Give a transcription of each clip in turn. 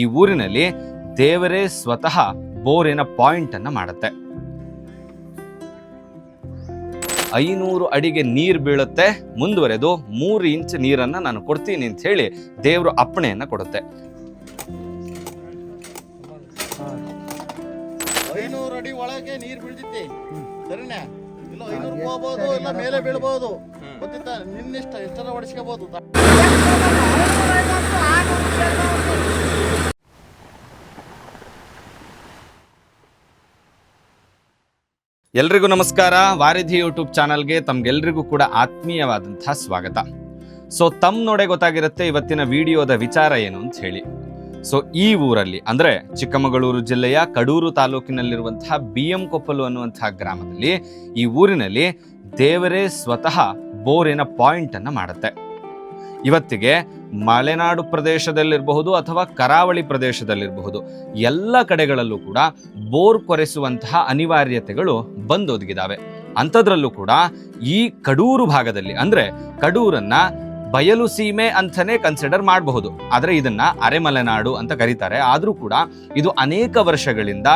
ಈ ಊರಿನಲ್ಲಿ ದೇವರೇ ಸ್ವತಃ ಬೋರಿನ ಪಾಯಿಂಟ್ ಅನ್ನ ಮಾಡುತ್ತೆ. ಐನೂರು ಅಡಿಗೆ ನೀರು ಬೀಳುತ್ತೆ ಮುಂದುವರೆದು ಮೂರು ಇಂಚ್ ನೀರನ್ನ ನಾನು ಕೊಡ್ತೀನಿ ಅಂತ ಹೇಳಿ ದೇವರು ಅಪ್ಪಣೆಯನ್ನ ಕೊಡುತ್ತೆ. ಐನೂರು ಅಡಿ ಒಳಗೆ ನೀರ್ ಬೀಳ್ತೈತಿ. ಸರಿನಾ? ಇಲ್ಲ ಐನೂರು ಹೋಗ್ಬೋದು ಇಲ್ಲ ಮೇಲೆ ಬೀಳ್ಬೋದು. ಗೊತ್ತಿತ್ತ? ನಿನ್ನಿಷ್ಟ ಎಷ್ಟರ ಹೊಡಿಸ್ಕೋಬಹುದು ಎಲ್ರಿಗೂ ನಮಸ್ಕಾರ. ವಾರಿಧಿ ಯೂಟ್ಯೂಬ್ ಚಾನಲ್ಗೆ ತಮ್ಗೆಲ್ರಿಗೂ ಕೂಡ ಆತ್ಮೀಯವಾದಂತಹ ಸ್ವಾಗತ. ಸೊ ತಮ್ಮ ನೋಡೆ ಗೊತ್ತಾಗಿರುತ್ತೆ ಇವತ್ತಿನ ವಿಡಿಯೋದ ವಿಚಾರ ಏನು ಅಂತ ಹೇಳಿ. ಸೊ ಈ ಊರಲ್ಲಿ, ಅಂದ್ರೆ ಚಿಕ್ಕಮಗಳೂರು ಜಿಲ್ಲೆಯ ಕಡೂರು ತಾಲೂಕಿನಲ್ಲಿರುವಂತಹ ಬಿ ಎಂ ಕೊಪ್ಪಲು ಅನ್ನುವಂತಹ ಗ್ರಾಮದಲ್ಲಿ ಈ ಊರಿನಲ್ಲಿ ದೇವರೇ ಸ್ವತಃ ಬೋರಿನ ಪಾಯಿಂಟ್ ಅನ್ನ ಮಾಡುತ್ತೆ. ಇವತ್ತಿಗೆ ಮಲೆನಾಡು ಪ್ರದೇಶದಲ್ಲಿರಬಹುದು ಅಥವಾ ಕರಾವಳಿ ಪ್ರದೇಶದಲ್ಲಿರಬಹುದು. ಎಲ್ಲ ಕಡೆಗಳಲ್ಲೂ ಕೂಡ ಬೋರ್ ಕೊರೆಸುವಂತಹ ಅನಿವಾರ್ಯತೆಗಳು ಬಂದೊದಗಿದಾವೆ. ಅಂಥದ್ರಲ್ಲೂ ಕೂಡ ಈ ಕಡೂರು ಭಾಗದಲ್ಲಿ, ಅಂದರೆ ಕಡೂರನ್ನ ಬಯಲು ಸೀಮೆ ಅಂತಲೇ ಕನ್ಸಿಡರ್ ಮಾಡಬಹುದು. ಆದರೆ ಇದನ್ನ ಅರೆಮಲೆನಾಡು ಅಂತ ಕರೀತಾರೆ. ಆದರೂ ಕೂಡ ಇದು ಅನೇಕ ವರ್ಷಗಳಿಂದ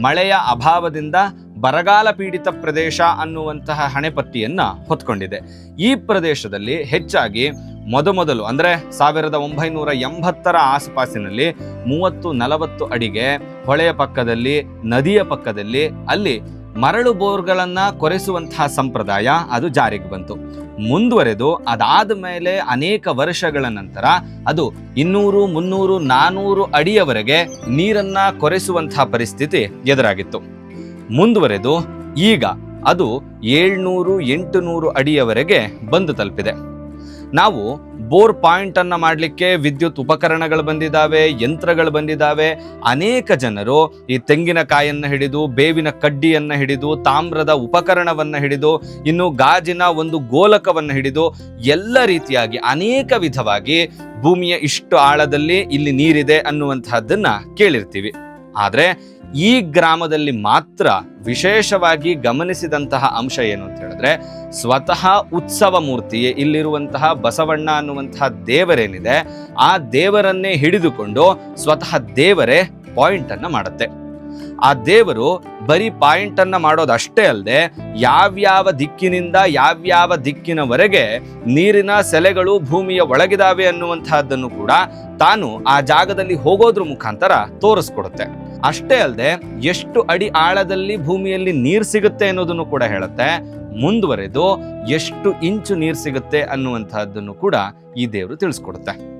ಮಳೆಯ ಅಭಾವದಿಂದ ಬರಗಾಲ ಪೀಡಿತ ಪ್ರದೇಶ ಅನ್ನುವಂತಹ ಹಣೆಪಟ್ಟಿಯನ್ನು ಹೊತ್ಕೊಂಡಿದೆ. ಈ ಪ್ರದೇಶದಲ್ಲಿ ಹೆಚ್ಚಾಗಿ ಮೊದಮೊದಲು, ಅಂದರೆ ಸಾವಿರದ ಒಂಬೈನೂರ ಎಂಬತ್ತರ ಆಸುಪಾಸಿನಲ್ಲಿ ಮೂವತ್ತು ನಲವತ್ತು ಅಡಿಗೆ ಹೊಳೆಯ ಪಕ್ಕದಲ್ಲಿ, ನದಿಯ ಪಕ್ಕದಲ್ಲಿ, ಅಲ್ಲಿ ಮರಳು ಬೋರ್ಗಳನ್ನು ಕೊರೆಸುವಂತಹ ಸಂಪ್ರದಾಯ ಅದು ಜಾರಿಗೆ ಬಂತು. ಮುಂದುವರೆದು ಅದಾದ ಮೇಲೆ ಅನೇಕ ವರ್ಷಗಳ ನಂತರ ಅದು ಇನ್ನೂರು, ಮುನ್ನೂರು, ನಾನೂರು ಅಡಿಯವರೆಗೆ ನೀರನ್ನ ಕೊರೆಸುವಂತಹ ಪರಿಸ್ಥಿತಿ ಎದುರಾಗಿತ್ತು. ಮುಂದುವರೆದು ಈಗ ಅದು ಏಳ್ನೂರು, ಎಂಟುನೂರು ಅಡಿಯವರೆಗೆ ಬಂದು ತಲುಪಿದೆ. ನಾವು ಬೋರ್ ಪಾಯಿಂಟ್ ಅನ್ನ ಮಾಡಲಿಕ್ಕೆ ವಿದ್ಯುತ್ ಉಪಕರಣಗಳು ಬಂದಿದ್ದಾವೆ, ಯಂತ್ರಗಳು ಬಂದಿದ್ದಾವೆ. ಅನೇಕ ಜನರು ಈ ತೆಂಗಿನಕಾಯಿಯನ್ನು ಹಿಡಿದು, ಬೇವಿನ ಕಡ್ಡಿಯನ್ನು ಹಿಡಿದು, ತಾಮ್ರದ ಉಪಕರಣವನ್ನು ಹಿಡಿದು, ಇನ್ನು ಗಾಜಿನ ಒಂದು ಗೋಲಕವನ್ನು ಹಿಡಿದು ಎಲ್ಲ ರೀತಿಯಾಗಿ ಅನೇಕ ವಿಧವಾಗಿ ಭೂಮಿಯ ಇಷ್ಟು ಆಳದಲ್ಲಿ ಇಲ್ಲಿ ನೀರಿದೆ ಅನ್ನುವಂತಹದ್ದನ್ನ ಕೇಳಿರ್ತೀವಿ. ಆದ್ರೆ ಈ ಗ್ರಾಮದಲ್ಲಿ ಮಾತ್ರ ವಿಶೇಷವಾಗಿ ಗಮನಿಸಿದಂತಹ ಅಂಶ ಏನು ಅಂತ ಹೇಳಿದ್ರೆ ಸ್ವತಃ ಉತ್ಸವ ಮೂರ್ತಿ ಇಲ್ಲಿರುವಂತಹ ಬಸವಣ್ಣ ಅನ್ನುವಂತಹ ದೇವರೇನಿದೆ, ಆ ದೇವರನ್ನೇ ಹಿಡಿದುಕೊಂಡು ಸ್ವತಃ ದೇವರೇ ಪಾಯಿಂಟ್ ಅನ್ನ ಮಾಡುತ್ತೆ. ಆ ದೇವರು ಬರೀ ಪಾಯಿಂಟ್ ಅನ್ನ ಮಾಡೋದಷ್ಟೇ ಅಲ್ಲದೆ ಯಾವ್ಯಾವ ದಿಕ್ಕಿನಿಂದ ಯಾವ್ಯಾವ ದಿಕ್ಕಿನವರೆಗೆ ನೀರಿನ ಸೆಲೆಗಳು ಭೂಮಿಯ ಒಳಗಿದಾವೆ ಅನ್ನುವಂತಹದ್ದನ್ನು ಕೂಡ ತಾನು ಆ ಜಾಗದಲ್ಲಿ ಹೋಗೋದ್ರ ಮುಖಾಂತರ ತೋರಿಸ್ಕೊಡುತ್ತೆ. ಅಷ್ಟೇ ಅಲ್ಲದೆ ಎಷ್ಟು ಅಡಿ ಆಳದಲ್ಲಿ ಭೂಮಿಯಲ್ಲಿ ನೀರು ಸಿಗುತ್ತೆ ಅನ್ನೋದನ್ನು ಕೂಡ ಹೇಳುತ್ತೆ. ಮುಂದುವರೆದು ಎಷ್ಟು ಇಂಚು ನೀರು ಸಿಗುತ್ತೆ ಅನ್ನುವಂತಹದ್ದನ್ನು ಕೂಡ ಈ ದೇವರು ತಿಳಿಸ್ಕೊಡುತ್ತೆ.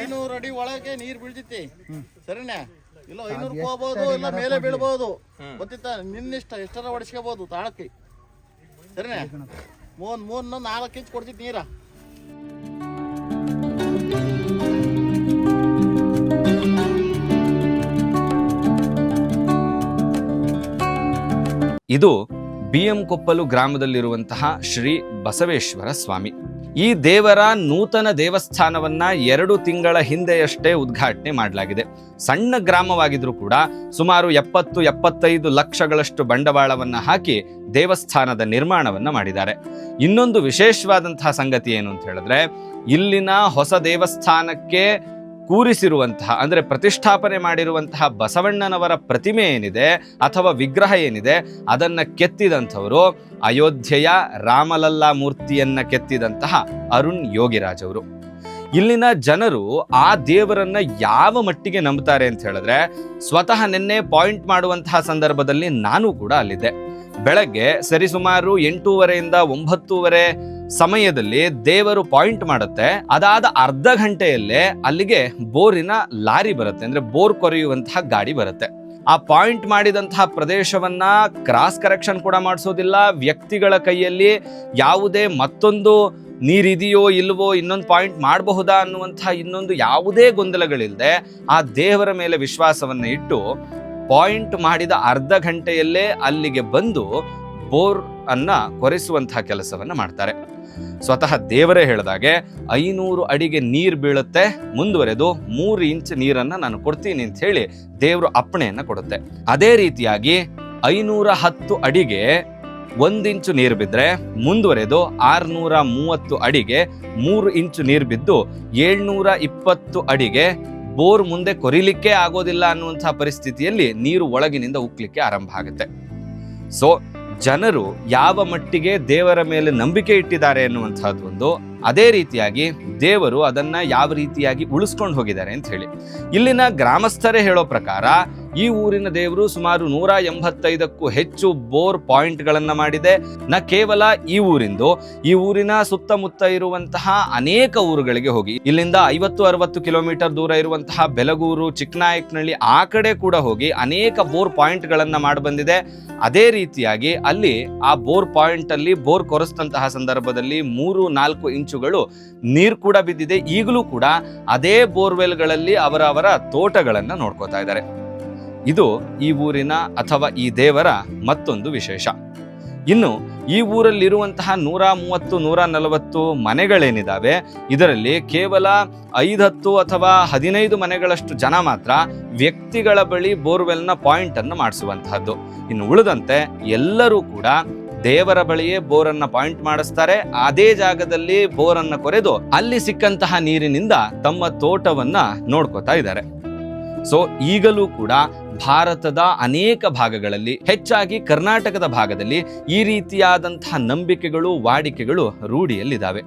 ಐನೂರು ಅಡಿ ಒಳಗೆ ನೀರ್ ಬೀಳ್ತೈತಿ. ಸರಿನಾ? ಇಲ್ಲ ಐನೂರು ಹೋಗ್ಬೋದು ಇಲ್ಲ ಮೇಲೆ ಬೀಳ್ಬೋದು. ಗೊತ್ತಿತ್ತ? ನಿನ್ನಿಷ್ಟ ಎಷ್ಟರ ಹೊಡಿಸ್ಕೋಬಹುದು ತಾಳಕ್ಕೆ? ಸರಿನಾ? ಮೂನ್ ಮೂನ್ ನಾಲ್ಕು ಇಂಚ್ ಕೊಡ್ತಿತ್ತು ನೀರ. ಇದು ಬಿ ಎಂ ಕೊಪ್ಪಲು ಗ್ರಾಮದಲ್ಲಿರುವಂತಹ ಶ್ರೀ ಬಸವೇಶ್ವರ ಸ್ವಾಮಿ. ಈ ದೇವರ ನೂತನ ದೇವಸ್ಥಾನವನ್ನ ಎರಡು ತಿಂಗಳ ಹಿಂದೆಯಷ್ಟೇ ಉದ್ಘಾಟನೆ ಮಾಡಲಾಗಿದೆ. ಸಣ್ಣ ಗ್ರಾಮವಾಗಿದ್ರೂ ಕೂಡ ಸುಮಾರು ಎಪ್ಪತ್ತು, ಎಪ್ಪತ್ತೈದು ಲಕ್ಷಗಳಷ್ಟು ಬಂಡವಾಳವನ್ನ ಹಾಕಿ ದೇವಸ್ಥಾನದ ನಿರ್ಮಾಣವನ್ನ ಮಾಡಿದ್ದಾರೆ. ಇನ್ನೊಂದು ವಿಶೇಷವಾದಂತಹ ಸಂಗತಿ ಏನು ಅಂತ ಹೇಳಿದ್ರೆ, ಇಲ್ಲಿನ ಹೊಸ ದೇವಸ್ಥಾನಕ್ಕೆ ಕೂರಿಸಿರುವಂತಹ, ಅಂದರೆ ಪ್ರತಿಷ್ಠಾಪನೆ ಮಾಡಿರುವಂತಹ ಬಸವಣ್ಣನವರ ಪ್ರತಿಮೆ ಏನಿದೆ ಅಥವಾ ವಿಗ್ರಹ ಏನಿದೆ, ಅದನ್ನು ಕೆತ್ತಿದಂಥವರು ಅಯೋಧ್ಯೆಯ ರಾಮಲಲ್ಲಾ ಮೂರ್ತಿಯನ್ನು ಕೆತ್ತಿದಂತಹ ಅರುಣ್ ಯೋಗಿರಾಜ್ ಅವರು. ಇಲ್ಲಿನ ಜನರು ಆ ದೇವರನ್ನ ಯಾವ ಮಟ್ಟಿಗೆ ನಂಬುತ್ತಾರೆ ಅಂತ ಹೇಳಿದ್ರೆ, ಸ್ವತಃ ನಿನ್ನೆ ಪಾಯಿಂಟ್ ಮಾಡುವಂತಹ ಸಂದರ್ಭದಲ್ಲಿ ನಾನು ಕೂಡ ಅಲ್ಲಿದ್ದೆ. ಬೆಳಗ್ಗೆ ಸರಿಸುಮಾರು ಎಂಟೂವರೆಯಿಂದ ಒಂಬತ್ತೂವರೆ ಸಮಯದಲ್ಲಿ ದೇವರು ಪಾಯಿಂಟ್ ಮಾಡುತ್ತೆ. ಅದಾದ ಅರ್ಧ ಗಂಟೆಯಲ್ಲೇ ಅಲ್ಲಿಗೆ ಬೋರಿನ ಲಾರಿ ಬರುತ್ತೆ. ಅಂದ್ರೆ ಬೋರ್ ಕೊರೆಯುವಂತಹ ಗಾಡಿ ಬರುತ್ತೆ. ಆ ಪಾಯಿಂಟ್ ಮಾಡಿದಂತಹ ಪ್ರದೇಶವನ್ನ ಕ್ರಾಸ್ ಕರೆಕ್ಷನ್ ಕೂಡ ಮಾಡಿಸೋದಿಲ್ಲ. ವ್ಯಕ್ತಿಗಳ ಕೈಯಲ್ಲಿ ಯಾವುದೇ ಮತ್ತೊಂದು ನೀರಿದೆಯೋ ಇಲ್ಲವೋ ಇನ್ನೊಂದು ಪಾಯಿಂಟ್ ಮಾಡಬಹುದಾ ಅನ್ನುವಂತಹ ಇನ್ನೊಂದು ಯಾವುದೇ ಗೊಂದಲಗಳಿಲ್ಲದೆ ಆ ದೇವರ ಮೇಲೆ ವಿಶ್ವಾಸವನ್ನ ಇಟ್ಟು ಪಾಯಿಂಟ್ ಮಾಡಿದ ಅರ್ಧ ಗಂಟೆಯಲ್ಲೇ ಅಲ್ಲಿಗೆ ಬಂದು ಬೋರ್ ಅನ್ನ ಕೊರೆಸುವಂತಹ ಕೆಲಸವನ್ನ ಮಾಡ್ತಾರೆ. ಸ್ವತಃ ದೇವರೇ ಹೇಳಿದಾಗೆ, ಐನೂರು ಅಡಿಗೆ ನೀರು ಬೀಳುತ್ತೆ, ಮುಂದುವರೆದು ಮೂರು ಇಂಚ್ ನೀರನ್ನ ನಾನು ಕೊಡ್ತೀನಿ ಅಂತ ಹೇಳಿ ದೇವರು ಅಪ್ಪಣೆಯನ್ನು ಕೊಡುತ್ತೆ. ಅದೇ ರೀತಿಯಾಗಿ ಐನೂರ ಹತ್ತು ಅಡಿಗೆ ಒಂದಿಂಚು ನೀರು ಬಿದ್ದರೆ ಮುಂದುವರೆದು ಆರುನೂರ ಮೂವತ್ತು ಅಡಿಗೆ ಮೂರು ಇಂಚು ನೀರು ಬಿದ್ದು ಏಳ್ನೂರ ಇಪ್ಪತ್ತು ಅಡಿಗೆ ಬೋರ್ ಮುಂದೆ ಕೊರಿಲಿಕ್ಕೆ ಆಗೋದಿಲ್ಲ ಅನ್ನುವಂಥ ಪರಿಸ್ಥಿತಿಯಲ್ಲಿ ನೀರು ಒಳಗಿನಿಂದ ಉಕ್ಕಲಿಕ್ಕೆ ಆರಂಭ ಆಗುತ್ತೆ. ಸೊ ಜನರು ಯಾವ ಮಟ್ಟಿಗೆ ದೇವರ ಮೇಲೆ ನಂಬಿಕೆ ಇಟ್ಟಿದ್ದಾರೆ ಎನ್ನುವಂತಹದ್ದು ಒಂದು ಅದೇ ರೀತಿಯಾಗಿ ದೇವರು ಅದನ್ನ ಯಾವ ರೀತಿಯಾಗಿ ಉಳಿಸ್ಕೊಂಡು ಹೋಗಿದ್ದಾರೆ ಅಂತ ಹೇಳಿ. ಇಲ್ಲಿನ ಗ್ರಾಮಸ್ಥರೇ ಹೇಳೋ ಪ್ರಕಾರ ಈ ಊರಿನ ದೇವರು ಸುಮಾರು ನೂರ ಎಂಬತ್ತೈದಕ್ಕೂ ಹೆಚ್ಚು ಬೋರ್ ಪಾಯಿಂಟ್ಗಳನ್ನು ಮಾಡಿದೆ. ನ ಕೇವಲ ಈ ಊರಿಂದು, ಈ ಊರಿನ ಸುತ್ತಮುತ್ತ ಇರುವಂತಹ ಅನೇಕ ಊರುಗಳಿಗೆ ಹೋಗಿ, ಇಲ್ಲಿಂದ ಐವತ್ತು, ಅರವತ್ತು ಕಿಲೋಮೀಟರ್ ದೂರ ಇರುವಂತಹ ಬೆಲಗೂರು, ಚಿಕ್ಕನಾಯಕನಹಳ್ಳಿ ಆ ಕಡೆ ಕೂಡ ಹೋಗಿ ಅನೇಕ ಬೋರ್ ಪಾಯಿಂಟ್ಗಳನ್ನು ಮಾಡಿ ಬಂದಿದೆ. ಅದೇ ರೀತಿಯಾಗಿ ಅಲ್ಲಿ ಆ ಬೋರ್ ಪಾಯಿಂಟ್ ಅಲ್ಲಿ ಬೋರ್ ಕೊರೆಸಿದಂತಹ ಸಂದರ್ಭದಲ್ಲಿ ಮೂರು, ನಾಲ್ಕು ಇಂಚುಗಳು ನೀರು ಕೂಡ ಬಿದ್ದಿದೆ. ಈಗಲೂ ಕೂಡ ಅದೇ ಬೋರ್ವೆಲ್ಗಳಲ್ಲಿ ಅವರವರ ತೋಟಗಳನ್ನ ನೋಡ್ಕೋತಾ ಇದ್ದಾರೆ. ಇದು ಈ ಊರಿನ ಅಥವಾ ಈ ದೇವರ ಮತ್ತೊಂದು ವಿಶೇಷ. ಇನ್ನು ಈ ಊರಲ್ಲಿರುವಂತಹ ನೂರ ಮೂವತ್ತು, ನೂರ ನಲವತ್ತು ಮನೆಗಳೇನಿದ್ದಾವೆ ಇದರಲ್ಲಿ ಕೇವಲ ಐದತ್ತು ಅಥವಾ ಹದಿನೈದು ಮನೆಗಳಷ್ಟು ಜನ ಮಾತ್ರ ವ್ಯಕ್ತಿಗಳ ಬಳಿ ಬೋರ್ವೆಲ್ನ ಪಾಯಿಂಟ್ ಅನ್ನು ಮಾಡಿಸುವಂತಹದ್ದು. ಇನ್ನು ಉಳಿದಂತೆ ಎಲ್ಲರೂ ಕೂಡ ದೇವರ ಬಳಿಯೇ ಬೋರನ್ನು ಪಾಯಿಂಟ್ ಮಾಡಿಸ್ತಾರೆ. ಅದೇ ಜಾಗದಲ್ಲಿ ಬೋರನ್ನು ಕೊರೆದು ಅಲ್ಲಿ ಸಿಕ್ಕಂತಹ ನೀರಿನಿಂದ ತಮ್ಮ ತೋಟವನ್ನ ನೋಡ್ಕೋತಾ ಇದ್ದಾರೆ. ಸೊ ಈಗಲೂ ಕೂಡ ಭಾರತದ ಅನೇಕ ಭಾಗಗಳಲ್ಲಿ, ಹೆಚ್ಚಾಗಿ ಕರ್ನಾಟಕದ ಭಾಗದಲ್ಲಿ ಈ ರೀತಿಯಾದಂತಹ ನಂಬಿಕೆಗಳು, ವಾಡಿಕೆಗಳು ರೂಢಿಯಲ್ಲಿದ್ದಾವೆ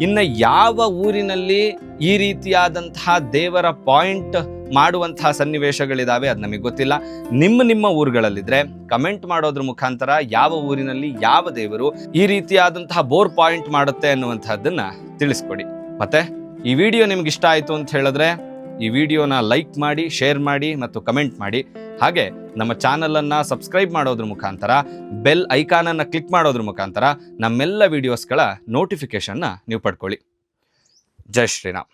ಇನ್ನು ಯಾವ ಊರಿನಲ್ಲಿ ಈ ರೀತಿಯಾದಂತಹ ದೇವರ ಪಾಯಿಂಟ್ ಮಾಡುವಂತಹ ಸನ್ನಿವೇಶಗಳಿದಾವೆ ಅದು ನಮಗೆ ಗೊತ್ತಿಲ್ಲ. ನಿಮ್ಮ ನಿಮ್ಮ ಊರುಗಳಲ್ಲಿದ್ರೆ ಕಮೆಂಟ್ ಮಾಡೋದ್ರ ಮುಖಾಂತರ ಯಾವ ಊರಿನಲ್ಲಿ ಯಾವ ದೇವರು ಈ ರೀತಿಯಾದಂತಹ ಬೋರ್ ಪಾಯಿಂಟ್ ಮಾಡುತ್ತೆ ಅನ್ನುವಂತಹದ್ದನ್ನ ತಿಳಿಸ್ಕೊಡಿ. ಮತ್ತೆ ಈ ವಿಡಿಯೋ ನಿಮ್ಗೆ ಇಷ್ಟ ಆಯಿತು ಅಂತ ಹೇಳಿದ್ರೆ ಈ ವಿಡಿಯೋನ ಲೈಕ್ ಮಾಡಿ, ಶೇರ್ ಮಾಡಿ ಮತ್ತು ಕಮೆಂಟ್ ಮಾಡಿ. ಹಾಗೆ ನಮ್ಮ ಚಾನಲನ್ನು ಸಬ್ಸ್ಕ್ರೈಬ್ ಮಾಡೋದ್ರ ಮುಖಾಂತರ, ಬೆಲ್ ಐಕಾನನ್ನು ಕ್ಲಿಕ್ ಮಾಡೋದ್ರ ಮುಖಾಂತರ ನಮ್ಮೆಲ್ಲ ವೀಡಿಯೋಸ್ಗಳ ನೋಟಿಫಿಕೇಷನ್ನ ನೀವು ಪಡ್ಕೊಳ್ಳಿ. ಜೈ ಶ್ರೀರಾಮ್.